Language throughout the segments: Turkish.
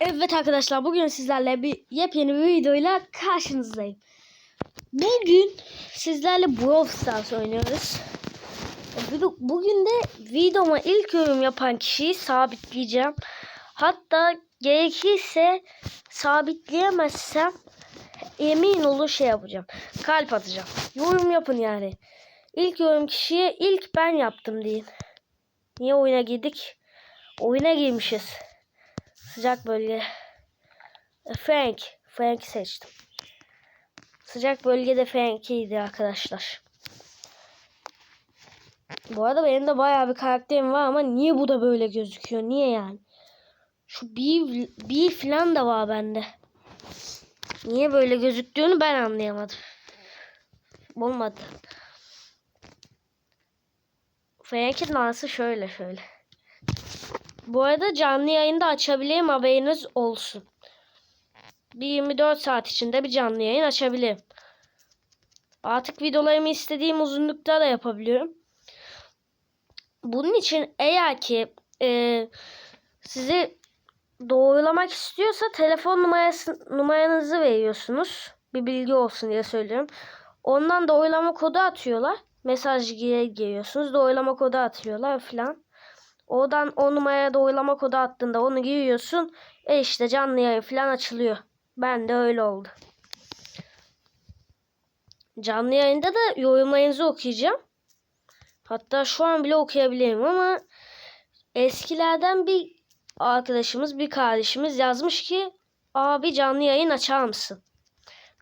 Evet arkadaşlar bugün sizlerle bir yepyeni bir videoyla karşınızdayım. Bugün sizlerle Brawl Stars oynuyoruz. Bu- Bugün de videoma ilk yorum yapan kişiyi sabitleyeceğim. Hatta gerekirse sabitleyemezsem emin olun şey yapacağım. Kalp atacağım. Yorum yapın yani. İlk yorum kişiye ilk ben yaptım deyin. Niye oyuna girdik? Oyuna girmişiz. Sıcak bölge. E, Frank. Frank seçtim. Sıcak bölgede Frank'iydi arkadaşlar. Bu arada benim de bayağı bir karakterim var ama niye bu da böyle gözüküyor? Niye yani? Şu bir, bir falan da var bende. Niye böyle gözüktüğünü ben anlayamadım. Olmadı. Frank'in dansı şöyle şöyle. Bu arada canlı yayında açabileyim haberiniz olsun. Bir 24 saat içinde bir canlı yayın açabilirim. Artık videolarımı istediğim uzunlukta da yapabiliyorum. Bunun için eğer ki e, sizi doğrulamak istiyorsa telefon numarası, numaranızı veriyorsunuz. Bir bilgi olsun diye söylüyorum. Ondan doğrulama kodu atıyorlar. Mesaj giriyorsunuz. Doğrulama kodu atıyorlar falan. Oradan o numaraya doğrulama kodu attığında onu giriyorsun. E işte canlı yayın falan açılıyor. Ben de öyle oldu. Canlı yayında da yorumlarınızı okuyacağım. Hatta şu an bile okuyabilirim ama eskilerden bir arkadaşımız, bir kardeşimiz yazmış ki abi canlı yayın açar mısın?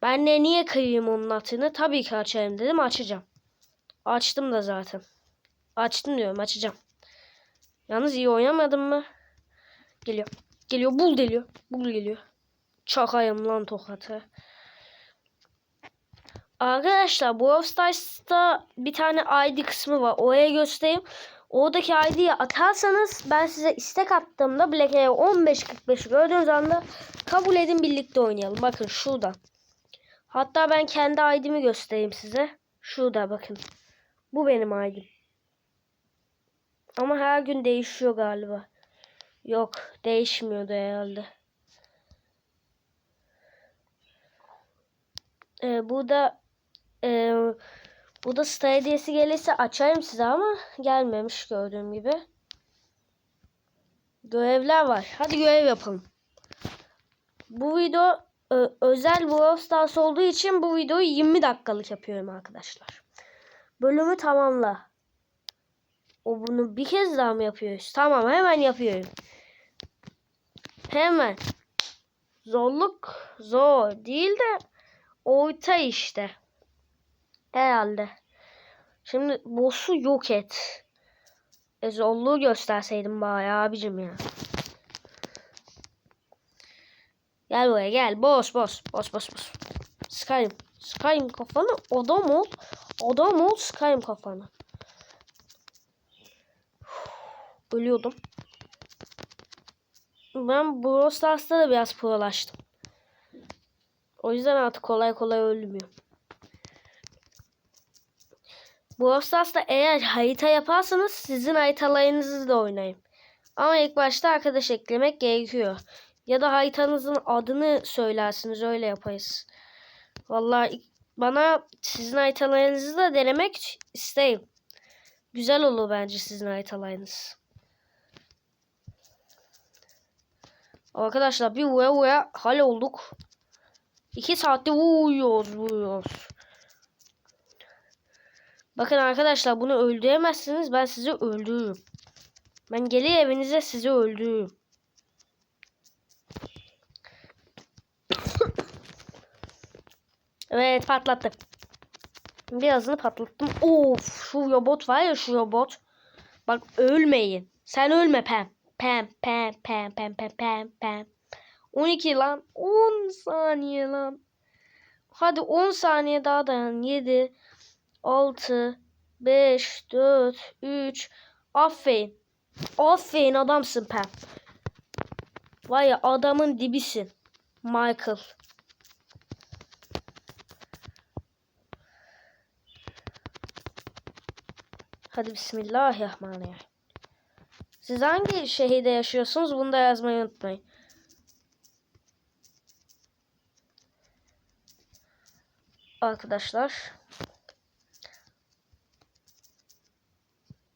Ben de niye kırayım onun atını? Tabii ki açarım dedim açacağım. Açtım da zaten. Açtım diyorum açacağım. Yalnız iyi oynamadım mı? Geliyor. Geliyor. Bul geliyor. Bul geliyor. Çakayım lan tokatı. Arkadaşlar Brawl Stars'ta bir tane ID kısmı var. Oraya göstereyim. Oradaki ID'yi atarsanız ben size istek attığımda Black Air 15.45 gördüğünüz anda kabul edin birlikte oynayalım. Bakın şurada. Hatta ben kendi ID'mi göstereyim size. Şurada bakın. Bu benim ID'm. Ama her gün değişiyor galiba. Yok değişmiyordu herhalde. Ee, burada e, burada star hediyesi gelirse açarım size ama gelmemiş gördüğüm gibi. Görevler var. Hadi görev yapalım. Bu video e, özel Brawl Stars olduğu için bu videoyu 20 dakikalık yapıyorum arkadaşlar. Bölümü tamamla. O bunu bir kez daha mı yapıyoruz? Tamam hemen yapıyorum. Hemen. Zorluk zor değil de orta işte. Herhalde. Şimdi boss'u yok et. E zorluğu gösterseydim bari abicim ya. Gel buraya gel. Boss boss. Boss boss boss. Sıkayım. Sıkayım kafanı. Adam ol. Adam ol. Sıkayım kafanı. Ölüyordum. Ben Brawl Stars'ta da biraz prolaştım. O yüzden artık kolay kolay ölmüyorum. Brawl Stars'ta eğer harita yaparsanız sizin haritalarınızı da oynayayım. Ama ilk başta arkadaş eklemek gerekiyor. Ya da haritanızın adını söylersiniz öyle yaparız. Vallahi bana sizin haritalarınızı da denemek isterim. Güzel olur bence sizin haritalarınız. Arkadaşlar bir vuya vuya hal olduk. İki saatte vuruyoruz vuruyoruz. Bakın arkadaşlar bunu öldüremezsiniz. Ben sizi öldürürüm. Ben gelir evinize sizi öldürürüm. evet patlattım. Birazını patlattım. Of şu robot var ya şu robot. Bak ölmeyin. Sen ölme Pem. Pem pem pem pem pem pem pem. 12 lan. 10 saniye lan. Hadi 10 saniye daha dayan. 7 6 5 4 3 Aferin. Aferin adamsın Pem. Vay ya adamın dibisin. Michael. Hadi bismillahirrahmanirrahim. Siz hangi şehirde yaşıyorsunuz? Bunu da yazmayı unutmayın. Arkadaşlar.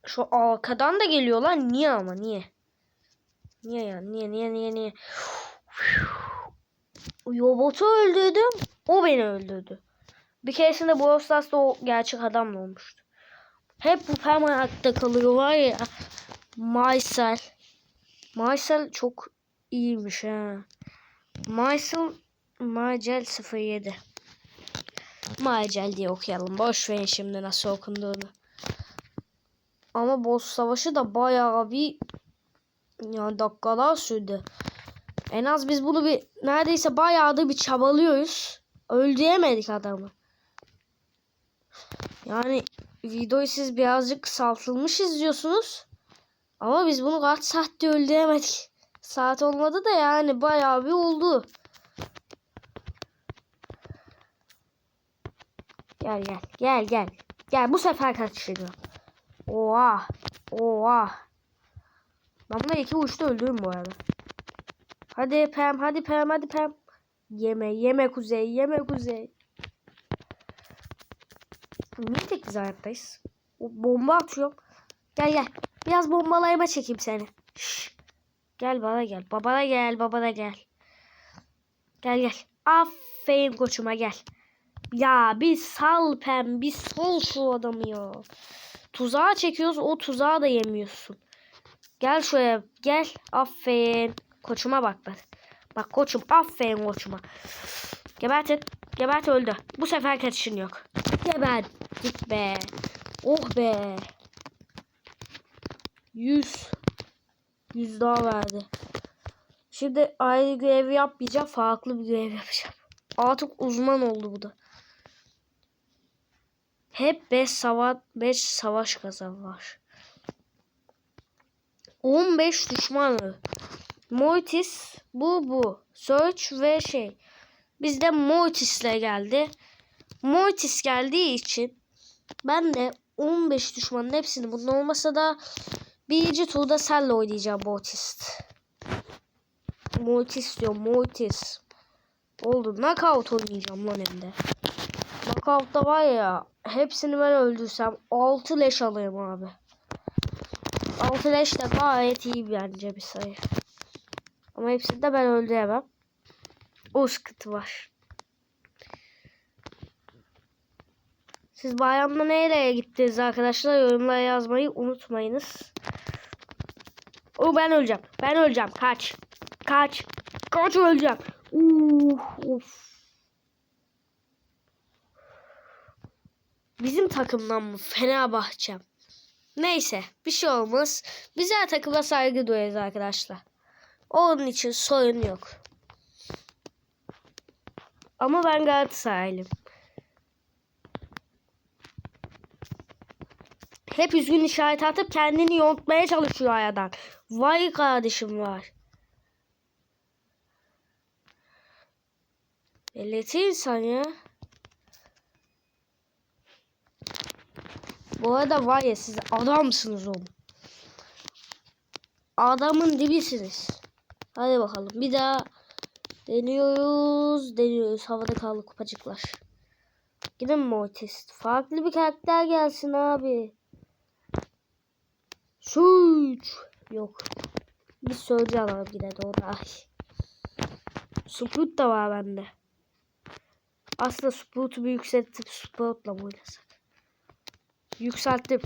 Şu arkadan da geliyorlar. Niye ama niye? Niye ya? Niye niye niye niye? Robotu öldürdüm. O beni öldürdü. Bir keresinde Brawl Stars'da o gerçek adamla olmuştu. Hep bu permanakta kalıyor var ya. Maysel. Maysel çok iyiymiş ha. Maysel Macel 07. Macel diye okuyalım. Boş verin şimdi nasıl okunduğunu. Ama boss savaşı da bayağı bir ya dakikalar sürdü. En az biz bunu bir neredeyse bayağı da bir çabalıyoruz. Öldüremedik adamı. Yani videoyu siz birazcık kısaltılmış izliyorsunuz. Ama biz bunu kaç saatte öldüremedik. Saat olmadı da yani bayağı bir oldu. Gel gel gel gel. Gel bu sefer kaçırıyor. Oha. Oha. Ben bunları iki uçta öldürürüm bu arada. Hadi Pam hadi Pam hadi Pam. Yeme yeme kuzey yeme kuzey. Niye tek biz hayattayız? Bomba atıyorum. Gel gel. Biraz bombalayma çekeyim seni. Şş. Gel bana gel. Babana gel babana gel. Gel gel. Aferin koçuma gel. Ya bir sal Pem bir sal şu adamı ya. Tuzağa çekiyoruz o tuzağa da yemiyorsun. Gel şuraya gel. Aferin. Koçuma bak bak. Bak koçum aferin koçuma. Gebertin. Gebert öldü. Bu sefer kaçışın yok. Gebert. Git be. Oh be. 100. 100 daha verdi. Şimdi aynı görevi yapmayacağım. Farklı bir görev yapacağım. Artık uzman oldu bu da. Hep 5 savaş 5 savaş kazan var. 15 düşmanı. Mortis bu bu. Search ve şey. Bizde Mortis'le geldi. Mortis geldiği için ben de 15 düşmanın hepsini bunun olmasa da birinci turda senle oynayacağım Mortis. Mortis diyor Mortis. Oldu. Knockout oynayacağım lan hem de. Knockout'ta var ya hepsini ben öldürsem 6 leş alırım abi. 6 leş de gayet iyi bence bir sayı. Ama hepsini de ben öldüremem. O sıkıntı var. Siz bayramda nereye gittiniz arkadaşlar? Yorumlara yazmayı unutmayınız. O ben öleceğim. Ben öleceğim. Kaç. Kaç. Kaç öleceğim. Uh, of. Bizim takımdan mı? Fenerbahçe. Neyse bir şey olmaz. Biz her takıma saygı duyarız arkadaşlar. Onun için sorun yok. Ama ben Galatasaraylıyım. Hep üzgün işaret atıp kendini yontmaya çalışıyor ayadan. Vay kardeşim var. Belirti insan ya. Bu arada var ya siz adamsınız oğlum. Adamın dibisiniz. Hadi bakalım bir daha deniyoruz. Deniyoruz. Havada kaldı kupacıklar. Gidin Mortis? Farklı bir karakter gelsin abi. Suç. Yok. Bir sözcü alalım yine da. Ay. Sprout da var bende. Aslında Sprout'u yükseltip Sprout'la mı oynasak? Yükselttim.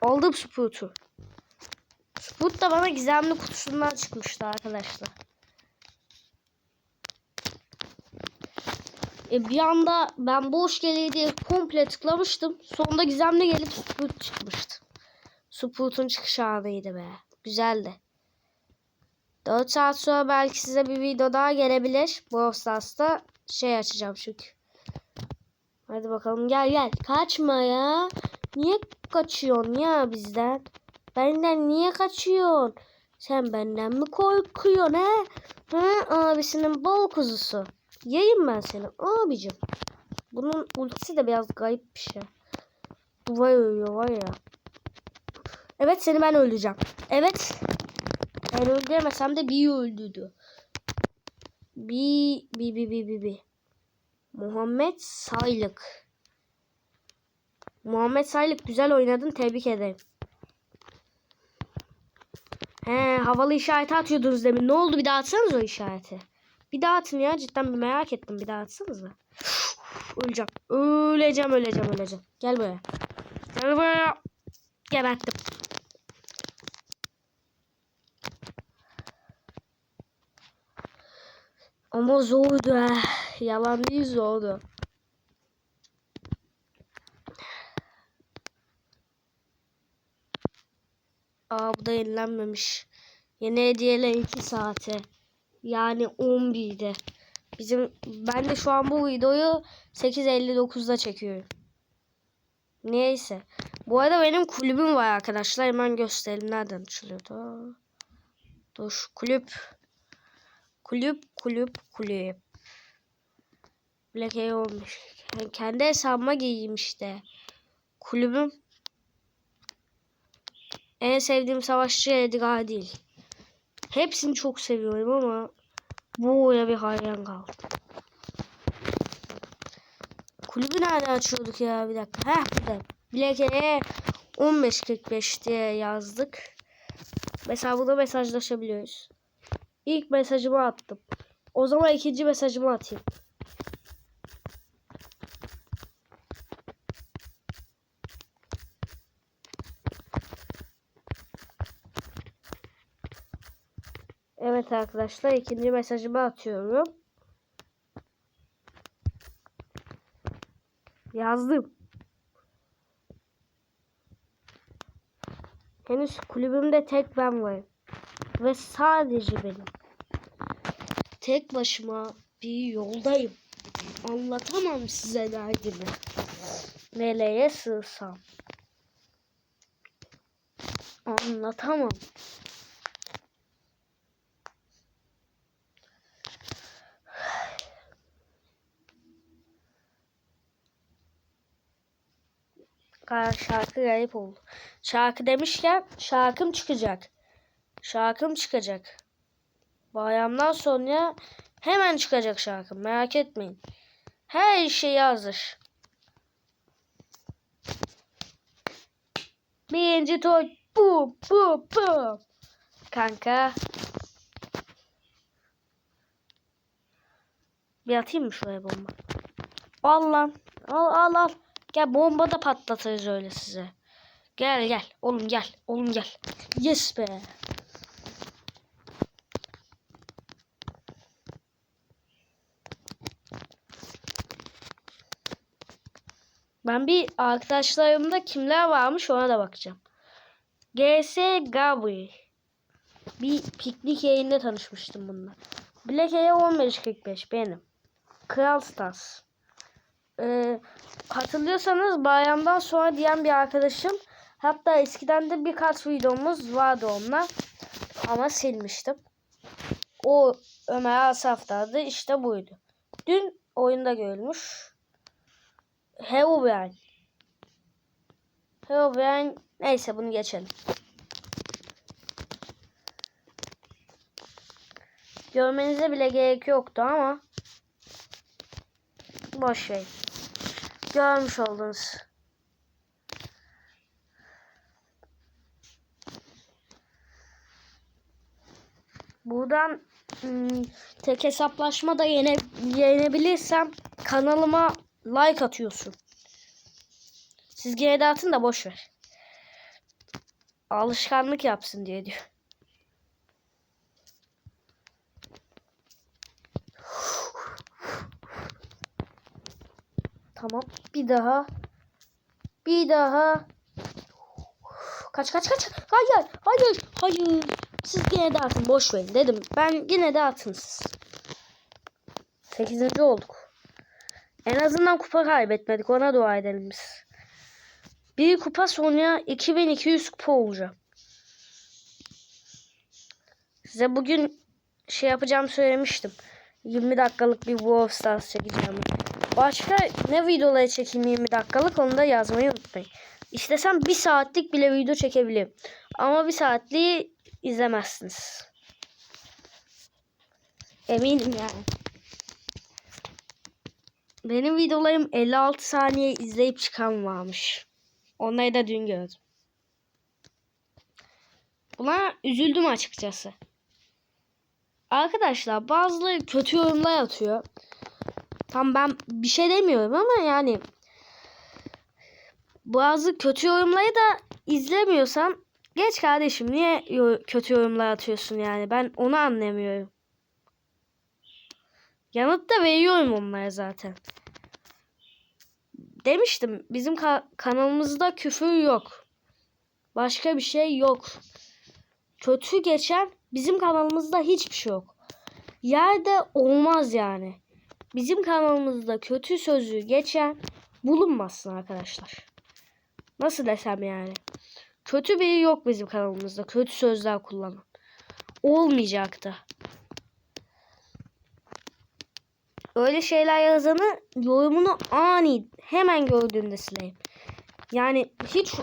Aldım Sprout'u. Sprout da bana gizemli kutusundan çıkmıştı arkadaşlar. E bir anda ben boş geliyor diye komple tıklamıştım. Sonunda gizemli gelip Sprout çıkmıştı. Sprout'un çıkış anıydı be. Güzeldi. 4 saat sonra belki size bir video daha gelebilir. Brawl Stars'ta şey açacağım çünkü. Hadi bakalım gel gel. Kaçma ya. Niye kaçıyorsun ya bizden? Benden niye kaçıyorsun? Sen benden mi korkuyorsun he? He abisinin bol kuzusu. Yiyeyim ben seni abicim. Bunun ultisi de biraz garip bir şey. Duvar ölüyor var ya. Evet seni ben öldüreceğim. Evet. Ben öldüremesem de bir öldürdü. Bir, bir, bir, bir, bir, bir. Muhammed Saylık. Muhammed Saylık güzel oynadın. Tebrik ederim. He, havalı işareti atıyordunuz demin. Ne oldu? Bir daha atsanız o işareti. Bir daha atın ya. Cidden bir merak ettim. Bir daha atsanız da. Öleceğim. Öleceğim, öleceğim, öleceğim. Gel buraya. Gel buraya. Geberttim. Ama zordu ha. Yalan değil zordu. Aa bu da yenilenmemiş. Yeni hediyeler 2 saate. Yani 11'de. Bizim ben de şu an bu videoyu 8.59'da çekiyorum. Neyse. Bu arada benim kulübüm var arkadaşlar. Hemen gösterelim. Nereden açılıyordu? Dur kulüp. Kulüp, kulüp, kulüp. Black Air olmuş. Yani kendi hesabıma giyeyim işte. Kulübüm. En sevdiğim savaşçı Edgar değil. Hepsini çok seviyorum ama bu oya bir hayran kaldım. Kulübü nerede açıyorduk ya bir dakika. Heh burada. Black Air 15.45 diye yazdık. Mesela burada mesajlaşabiliyoruz. İlk mesajımı attım. O zaman ikinci mesajımı atayım. Evet arkadaşlar ikinci mesajımı atıyorum. Yazdım. Henüz kulübümde tek ben varım. Ve sadece benim. Tek başıma bir yoldayım. Anlatamam size derdimi. Meleğe sığsam. Anlatamam. Aa, şarkı garip oldu. Şarkı demişken şarkım çıkacak. Şarkım çıkacak. Bayramdan sonra hemen çıkacak şarkım. Merak etmeyin. Her şey hazır. Birinci toy. Bu bu bu. Kanka. Bir atayım mı şuraya bomba? Al lan. Al al al. Gel bomba da patlatırız öyle size. Gel gel. Oğlum gel. Oğlum gel. Yes be. Ben bir arkadaşlarımda kimler varmış ona da bakacağım. GS Gabri. Bir piknik yayında tanışmıştım bununla. Black Air 1545 benim. Kral Stars. Ee, hatırlıyorsanız bayramdan sonra diyen bir arkadaşım. Hatta eskiden de birkaç videomuz vardı onunla. Ama silmiştim. O Ömer Asaf'taydı. İşte buydu. Dün oyunda görülmüş. Herobrine. Herobrine neyse bunu geçelim. Görmenize bile gerek yoktu ama boş ver. Görmüş oldunuz. Buradan ım, tek hesaplaşma da yene, yenebilirsem kanalıma like atıyorsun. Siz gene de atın da boş ver. Alışkanlık yapsın diye diyor. Tamam. Bir daha. Bir daha. Kaç kaç kaç. Hayır. Hayır. Hayır. Siz gene de atın. Boş verin dedim. Ben yine de atın siz. Sekizinci olduk. En azından kupa kaybetmedik. Ona dua edelim biz. Bir kupa sonra 2200 kupa olacağım. Size bugün şey yapacağım söylemiştim. 20 dakikalık bir Brawl Stars çekeceğim. Başka ne videoları çekeyim 20 dakikalık onu da yazmayı unutmayın. İstesem bir saatlik bile video çekebilirim. Ama bir saatliği izlemezsiniz. Eminim yani. Benim videolarım 56 saniye izleyip çıkan varmış. Onları da dün gördüm. Buna üzüldüm açıkçası. Arkadaşlar bazıları kötü yorumlar atıyor. Tam ben bir şey demiyorum ama yani bazı kötü yorumları da izlemiyorsan geç kardeşim niye kötü yorumlar atıyorsun yani ben onu anlamıyorum. Yanıt da veriyorum onlara zaten. Demiştim bizim ka- kanalımızda küfür yok. Başka bir şey yok. Kötü geçen bizim kanalımızda hiçbir şey yok. Yerde olmaz yani. Bizim kanalımızda kötü sözü geçen bulunmasın arkadaşlar. Nasıl desem yani. Kötü biri yok bizim kanalımızda. Kötü sözler kullanan. Olmayacaktı. Öyle şeyler yazanı yorumunu ani hemen gördüğümde sileyim. Yani hiç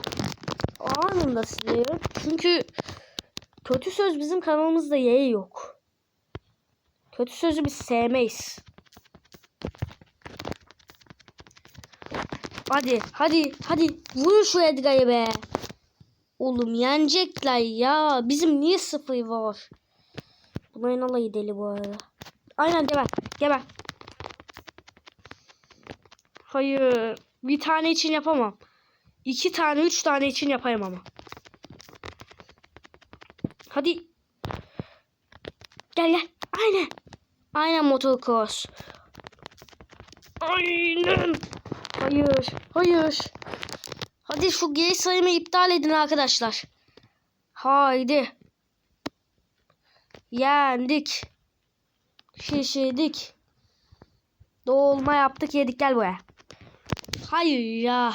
anında siliyorum. Çünkü kötü söz bizim kanalımızda yeri yok. Kötü sözü biz sevmeyiz. Hadi hadi hadi vur şu Edgar'ı be. Oğlum yenecekler ya. Bizim niye sıfır var? Bunların alayı deli bu arada. Aynen geber. Geber. Hayır. Bir tane için yapamam. İki tane, üç tane için yapayım ama. Hadi. Gel gel. Aynen. Aynen motocross. Aynen. Hayır. Hayır. Hadi şu geri sayımı iptal edin arkadaşlar. Haydi. Yendik. Şişirdik. Dolma yaptık yedik gel buraya. Hayır ya.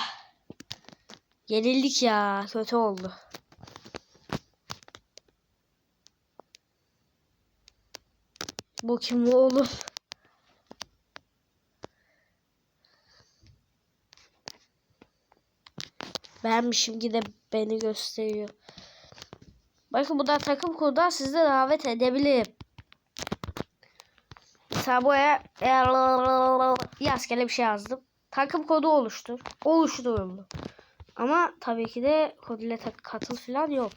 Yenildik ya. Kötü oldu. Bu kim oğlum? Beğenmişim ki de beni gösteriyor. Bakın bu da takım kurdan sizi davet edebilirim. Mesela buraya rastgele bir şey yazdım. Takım kodu oluştur. Oluşturuldu. Ama tabii ki de kod ile katıl falan yok.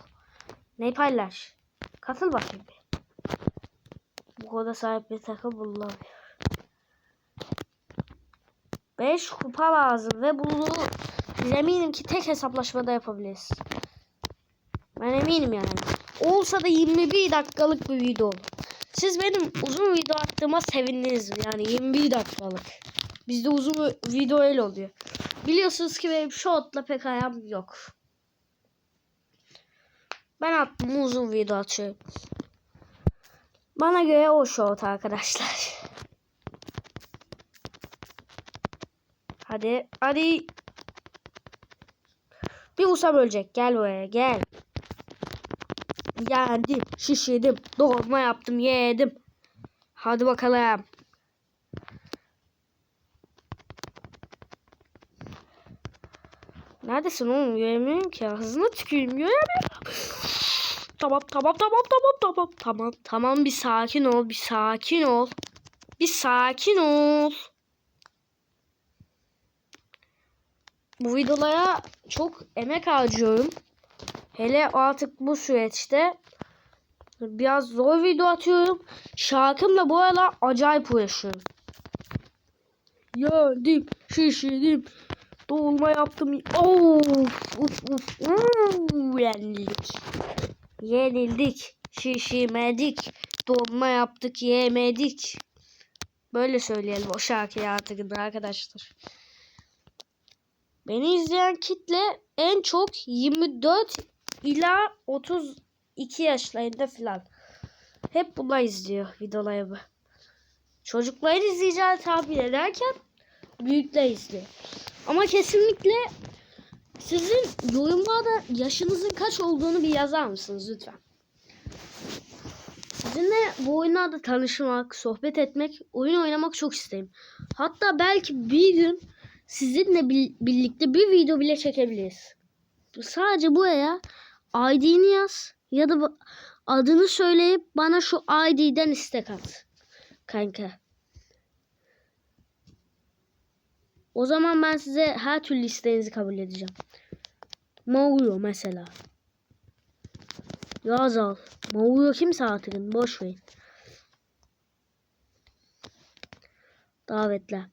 Ne paylaş? Katıl bakayım bir. Bu koda sahip bir takım bulunamıyor. 5 kupa lazım ve bunu eminim ki tek hesaplaşmada yapabiliriz. Ben eminim yani. Olsa da 21 dakikalık bir video. Siz benim uzun video attığıma sevindiniz? Yani 21 dakikalık. Bizde uzun video öyle oluyor. Biliyorsunuz ki benim shortla pek ayağım yok. Ben attım uzun video atıyorum. Bana göre o short arkadaşlar. Hadi hadi. Bir vursam ölecek. Gel buraya gel. Yendim, şişirdim, dolma yaptım, yedim. Hadi bakalım. Neredesin oğlum? Göremiyorum ki. Hızına tüküreyim. Göremiyorum. Tamam, tamam, tamam, tamam, tamam, tamam. Tamam bir sakin ol, bir sakin ol. Bir sakin ol. Bu videolara çok emek harcıyorum. Hele artık bu süreçte biraz zor video atıyorum. Şarkımla bu aralar acayip uğraşıyorum. Yendim, şişirdim, dolma yaptım. Of, uf, uf, uf, yenildik. Yenildik, şişirmedik, dolma yaptık, yemedik. Böyle söyleyelim o şarkıyı artık arkadaşlar. Beni izleyen kitle en çok 24 ila 32 yaşlarında falan. Hep bunlar izliyor videolarımı. Çocuklar izleyeceğini tahmin ederken büyükler izliyor. Ama kesinlikle sizin yorumlarda yaşınızın kaç olduğunu bir yazar mısınız lütfen? Sizinle bu oyunlarda tanışmak, sohbet etmek, oyun oynamak çok isterim. Hatta belki bir gün sizinle birlikte bir video bile çekebiliriz. Sadece buraya ID'ni yaz ya da adını söyleyip bana şu ID'den istek at. Kanka. O zaman ben size her türlü isteğinizi kabul edeceğim. Mauro mesela. Yaz al. Mauro kimse artık boş verin. Davetler.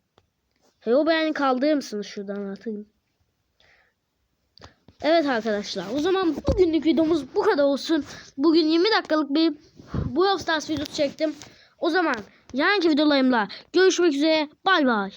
Heo beğeni kaldırır mısınız şuradan atayım. Evet arkadaşlar o zaman bugünlük videomuz bu kadar olsun. Bugün 20 dakikalık bir Brawl Stars videosu çektim. O zaman yarınki videolarımla görüşmek üzere. Bay bay.